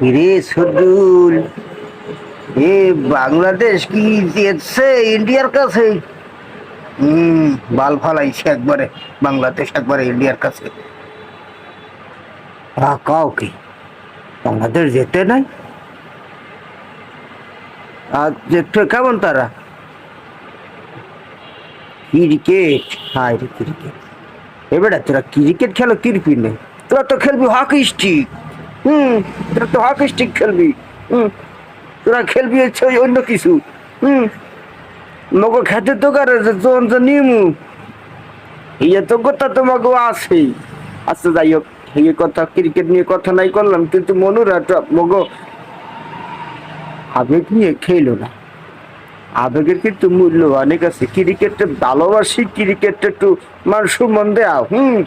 রে সদুল এ বাংলাদেশ কি দিয়েছে ইন্ডিয়ার কাছে? হুম বাল ফালাইছে একবারে। বাংলাদেশ একবারে ইন্ডিয়ার কাছে। কাও কি? বাংলাদেশ যেতে নাই? আর যেতে কেমন তারা? ক্রিকেট। রে ক্রিকেট। এবারে তোরা ক্রিকেট খেলো ক্রিকেট নেই তোরা তো খেলবি হকি স্টিক। হুম, তোরা তো হকি স্টিক খেলবি। হুম, তোরা খেলবি হচ্ছে ওই অন্য কিছু। হুম, মগো খেতে তো করে তোর তো নিমু। এই তো কথা তোমাকে আছে। আচ্ছা যাই হোক, এই কথা ক্রিকেট নিয়ে কথা নাই করলাম, কিন্তু মনুরাটা মগো আবেগ নিয়ে খেলো না। আবেগের কিন্তু মূল্য অনেক আছে? ক্রিকেটটা ভালোবাসি ক্রিকেটটা একটু মানুষ মন দেয়া, হুম।